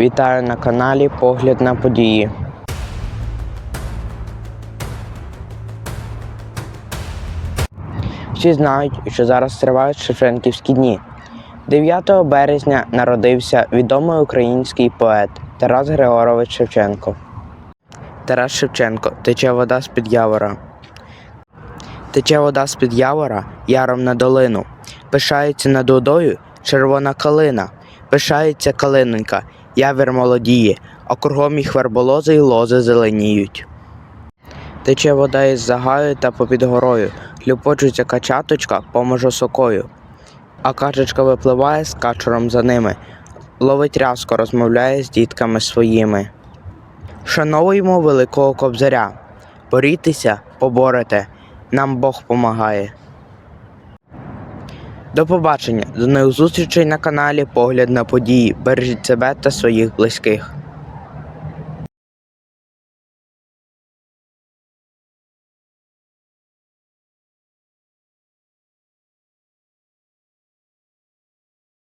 Вітаю на каналі Погляд на події. Всі знають, що зараз тривають Шевченківські дні. 9 березня народився відомий український поет Тарас Григорович Шевченко. Тарас Шевченко тече вода з-під явора. Тече вода з-під явора яром на долину. Пишається над водою червона калина. Пишається калинонька, явір молодіє, а кругом їх верболози й лози зеленіють. Тече вода із загаю та попід горою, люпочуться качаточка поможе сокою. А качечка випливає з качуром за ними, ловить рязко, розмовляє з дітками своїми. Шановуємо великого кобзаря, борітеся, поборете, нам Бог помагає. До побачення, до нових зустрічей на каналі Погляд на події. Бережіть себе та своїх близьких.